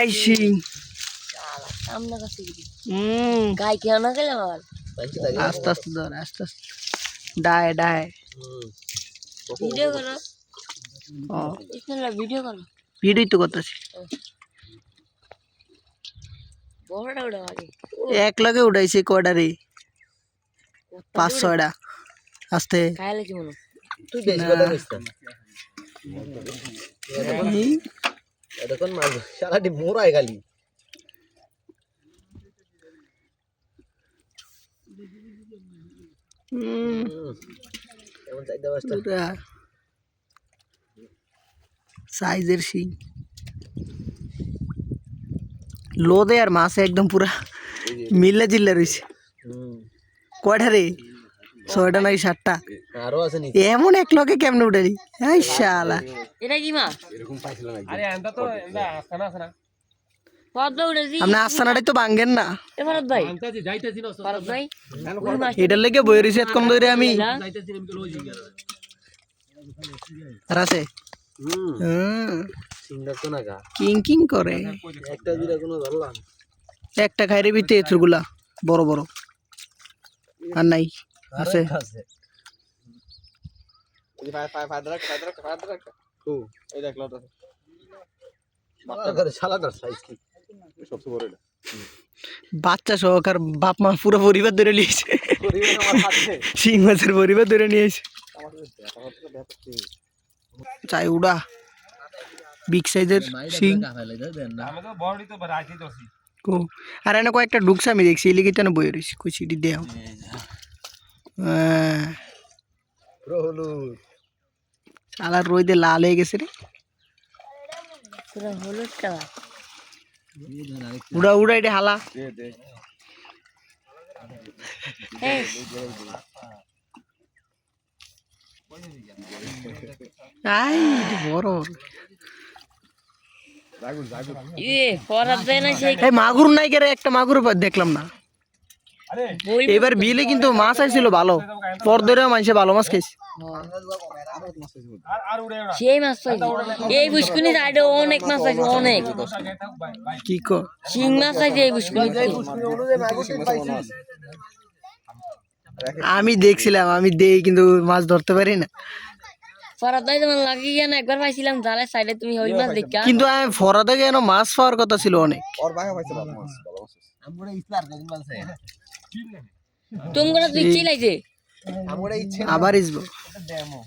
I শিং সামনে কাছে হুম গাই কেন না গেলাম আস্তে আস্তে ধর আস্তে আস্তে। ডায় ডায় ভিডিও করো। ও। ভিডিও করো। ভিডিওই তো করতেছি। এক লগে উঠাইছি কয়টা রে পাঁচ ছয়টা। আস্তে। মনে তুই বেশি কথা এতক্ষণ মাছ সারাটি মোরাই খালি। চাইতে পাঁচটা পুরা সাইজের শিং। লোদে আর মাছে একদম পুরা মিল্লা জিল্লা রয়েছে কয়টা রে? ছয়টা নাই সাতটা? আরও আছে নি এমন এক লগে কেমনে উঠালি? এই শালা এটা কি মা? আস্তানাটাই তো এটার লেগে বই রয়েছে এতক্ষণ ধরে আমি। কিং কিং করে। একটা খাইরে ভিতরে এথুরগুলা বড় বড়। আর নাই। আছে। বাচ্চা করে শালাটার সাইজ কি? সবচেয়ে বড় এটা। বাচ্চা সহকার বাপ মা পুরো পরিবার ধরে নিয়েছে। পরিবার আমার হাতে শিং মাছের পরিবার ধরে নিয়েছে। চাই উড়া। বিগ সাইজের শিং আর এনে কয়েকটা ঢুকছে আমি দেখছি এলিগে তেন বই রয়েছে কুচিটি দেও পুরো হলুদ সালার রইদে লাল হয়ে গেছে রে। পুরো হলুদটা ভাই উড়া উড়া এটা হালা। আই বড়। ইয়ে না সেই মাগুর নাই কেরে একটা মাগুর দেখলাম না। এবার বিলে কিন্তু মাছ আইছিল ভালো। পর ধরে মানুষে ভালো মাছ খাইছে। সেই মাছ পাইছি। এই বুসকুনি সাইডে অনেক মাছ আছে অনেক। কি কো? শিং মাছ আছে এই বুসকুনি আমি দেখছিলাম আমি দেই কিন্তু মাছ ধরতে পারি না। ফরাত ভাই তোমার লাগিয়ে একবার পাইছিলাম জালের সাইডে তুমি ওই মাছ দেখা কিন্তু আমি ফরা থেকে যেন মাছ পাওয়ার কথা ছিল অনেক। ওর ভাই পাইছে ভালো মাছ ভালো মাছ আমরা ইসলার কোন মাছ তুমি তুই চিলাইছে আমরা ইচ্ছে আবার ইসবো ডেমো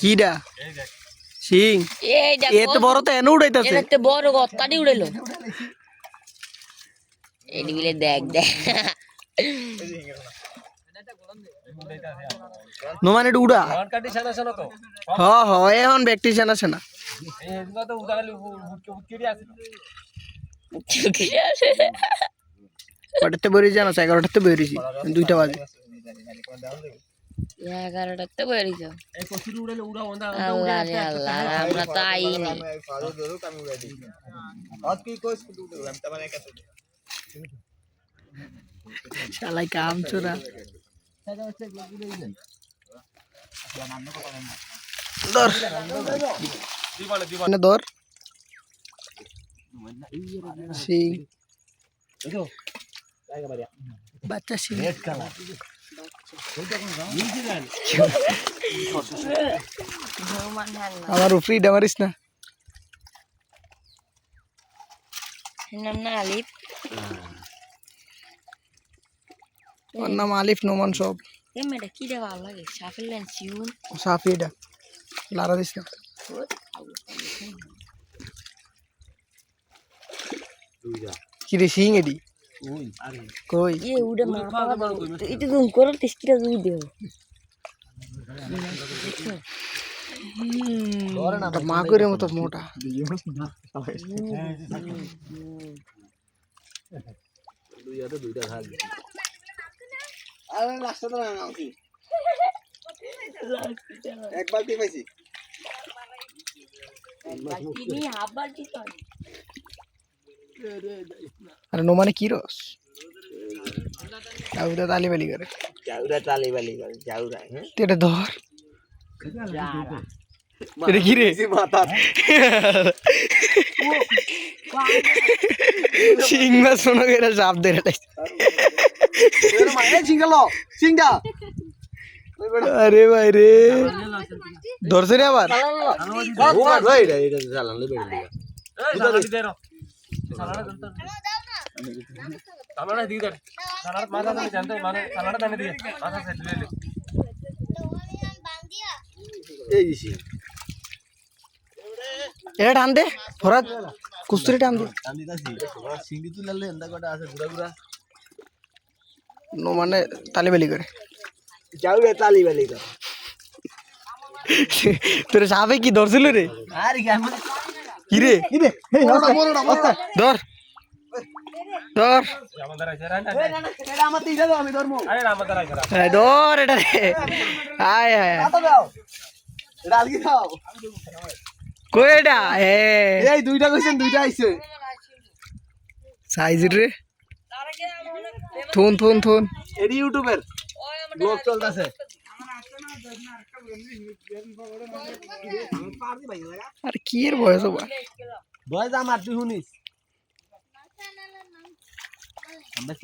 কিডা সিং এই এ তো বড় তো এনে উড়াইতেছে এটা বড় গত্তাটি এটি মিলে দেখ দেখ নোমান এটা উড়া কাটি সানা সানা তো হ হ এখন ব্যক্তি তো উটকে আছে কটাতে বেরিয়েছি জানো? এগারোটাতে বেরিয়েছি। দুইটা বাজে। এগারোটাতে বেরিয়েছ? আমরা তো আইনি। শালাই কাম চোরা এনে ধর। সিং বাচ্চা সিং আমার উপরেই মারিস না নাম না আলিফ ওর নাম আলিফ নোমান সব এম এটা কি রে ভালো লাগে সাফের লাইন সিউন সাফি এটা লারা দিস না কি রে সিং এডি কই? এ উড়ে মাথা এটা তুমি করো টেস্টিটা তুমি দেও মাগুরের মতো মোটা। দুই হাতে দুইটা ভাগ। এক বালতি পাইছি। তিনি হাফ বালতি তো আরে নোমানে কি রস তালি বালি করে। চাউরা চালি বালি চাউরা হ্যাঁ? তুই এটা ধর। এটা কি রে? মাথা। শিং মাছ করে চাপ ধরে লাইছে। এই সিঙ্গেল সিঙ্গা আরে ভাই রে। ধরছে রে আবার। ও মা ভাই এটা এটা চালান লে বেড়ে দিগা এই দিছি এটা টান দে ফরাত কুস্তুরি টান দে। সিঙ্গি তুলালে এন্দা কটা আছে ঘুরা ঘুরা। নো মানে তালি বেলি করে। যাও রে তালি বালি কর। তোর সাপে কি ধরছিল রে? আরে কি রে? কি রে? এই বড় বড় বড় ধর। ধর। ধর এটা রে। আয় আয় কত দাও এটা? আলগি কই এটা এই দুইটা কইছেন দুইটা আইছে। সাইজ রে। থুন থুন থুন। এডি ইউটিউবের। ব্লগ চলতেছে। আরে কি এর বয়স হবা বয় যা মার তুই শুনিস? আমরা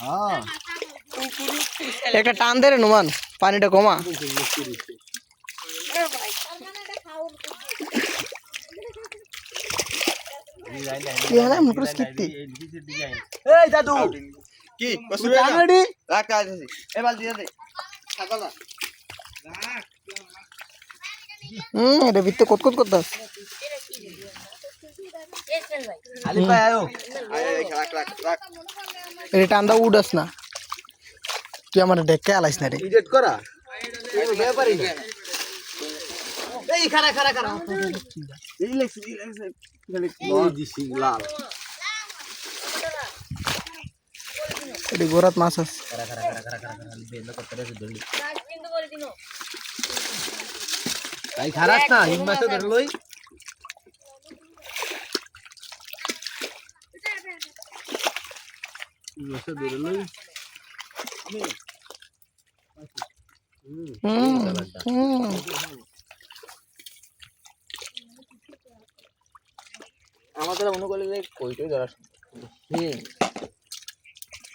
হ্যাঁ একটা টান দে রে নুমান। পানিটা কমা। কি হলো মনে করিস কীর্তি এই দাদু কি কসুরি রেডি রাখ কাজ আছে এ বাল দিয়ে দে ছাগলা হুম এটা ভিত্তে কত কত করতে আলি ভাই আয়ো রাখ রাখ রাখ এটা টান দা উডাস না তুই আমার ডেকে আলাইস না রে ইডিট করা এই ব্যাপারই না এই খারা খারা খারা এই লেক্স এই লেক্স এই দিছি লাল এটা গোরাত মাছ আছে। খারা খারা খারা খারা খারা খারা বেন্দ করতে রে ধরলি কিন্তু করে দিনো ভাই খারাস না হিম মাছে ধরে লই মাছে ধরে লই হুম আমাদের মনে করলে যে কইটাই ধরা হুম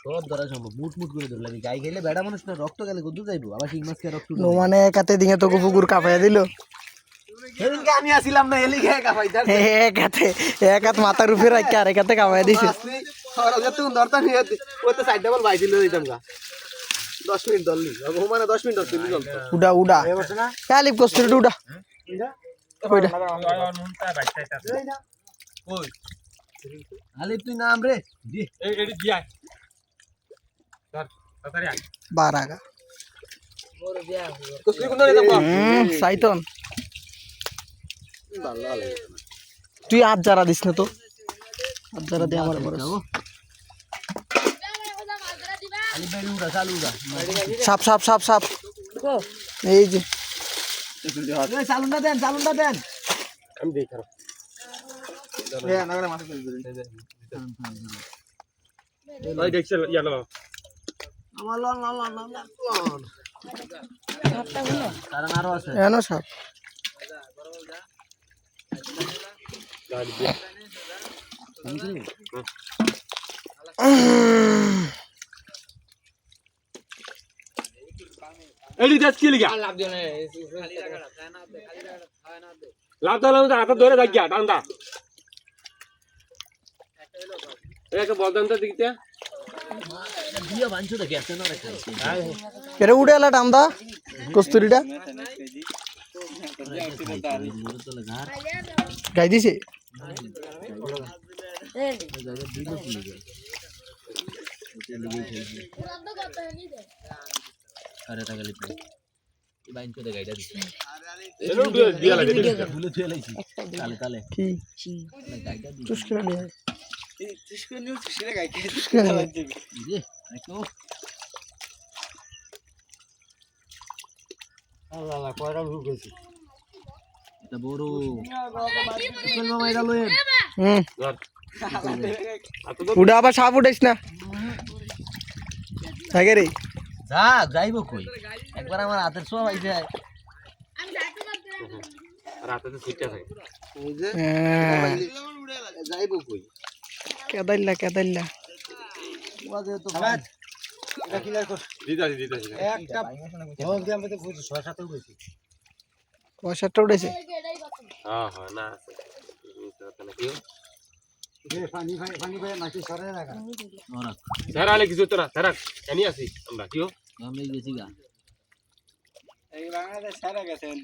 সব ধরা সম্ভব। মুট মুট করে ধরলে আমি গাই খেলে বেড়া মানুষ না রক্ত গেলে কদ্দু যাইবো। আবার শিং মাছ খেয়ে রক্ত নো। মানে একাতে তোকে পুকুর কাপাইয়া দিল। সেদিনকে আমি আসিলাম না এলি খেয়ে কাপাই এক হাতে এক হাত মাথার উপরে রাখি আর এক হাতে কামাই দিছে তুমি ধরতা নিয়ে ওই তো সাইড ডাবল বাইছিল দিতাম গা। দশ মিনিট ধরলি। মানে দশ মিনিট ধরছিলি উডা উডা। কালিপ কস্তুরি উডা। কইটা আলিপ তুই নাম রে দি বারাগা কসলি কোন রে দাম হুম সাইতন ভালো তুই আজ যারা দিস না তো আজ যারা দে আমার বড় আলিপ ভাই উড়া চালু উড়া সাপ সাপ সাপ সাপ এই যে এই চালুনটা দেন চালুনটা দেন আমি দেই এডি দেখ কি লিগা লাভ দিও না লাভ দাও ধরে রাখ গিয়া ডান্ডা এক বলদান তো দিকতে দিয়া বাঞ্চু দেখে আছে না রে এরে উড়ে এলা টান্দা কস্তুরিটা? গাই দিছে? আরে টাকা লিখে এই বাঞ্চু দে গাইডা দিছে এনো দিয়া লাগে। ভুলে থুয়ে লাইছি তালে তালে কি? গাইডা দিছে চুস্কিনা নিয়ে। হ্যাঁ। আল্লাহ কয়টা ভুল করেছি? এটা বড়। মামা এটা লয়েন হুম। উড়ে আবার সাপ উঠেছ না। থাকে রে। যা যাইব কই? একবার আমার হাতের সব আইছে রাতে তো ছুটতে থাকে যাইব কই? কেদাইল্লা কেদাইল্লা পয়সাটা উঠেছে ধরালে কিছু তোরা ধরাক জানি আছি আমরা কিও আমি গেছি গা এই বাংলাদেশ সারা গেছেন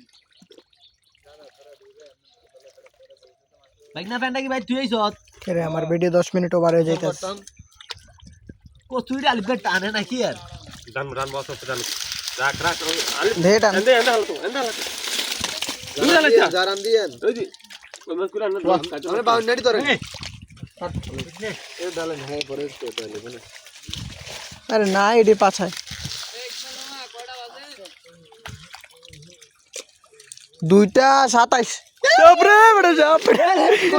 বাইক না ফ্যানটা কি ভাই তুই আইছত রে আমার ভিডিও দশ মিনিট ওভার হয়ে যাইতেছে কো তুই আলিপে টানে নাকি আর ডান ডান বস হচ্ছে ডান রাখ রাখ আলে দে টান এন্ডে এন্ডে হালতো এন্ডে হালতো তুমি জানা জারান দিয়েন ওই দি ওই মাস করে আনতে আমরা বাউন্ডারি ধরে এ ডালেন হ্যাঁ পরে তো তাহলে মানে আরে না এডি পাছায় দুইটা সাতাইশ চাপরে বেড়ে চাপরে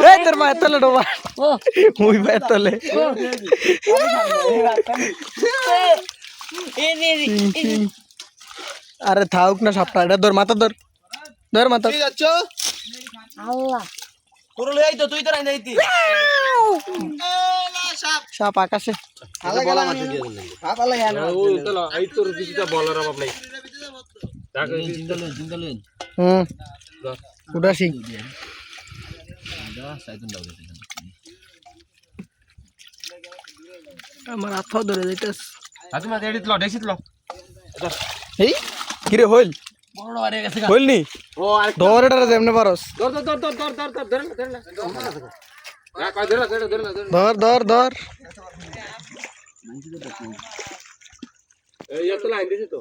এই তোর মায়ের তলে ডোবা ও মুই মায়ের তলে। আরে থাকুক না সাপটা এটা ধর মাথা ধর ধর মাথা ঠিক আছে আল্লাহ পুরো লই আইতো তুই তো রাই নাইতি সাপ আকাশে গেলা দিয়ে সাপ চলো এই তোর কিছুটা বলার অভাব নাই দেখ জিন্দা লই হুম উদাসী আমার হাত ধরে যাইতেস আজ মা এডিট লো দেখছিস লো এই কিরে হইল বড় আরে গেছে গা হইল নি ও আর ধর এটা যেমনে পারস ধর ধর ধর ধর ধর ধর ধর ধর না ধর না না কই ধর ধর ধর ধর ধর ধর ধর এই এত লাইন দিছিস তো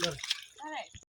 Look.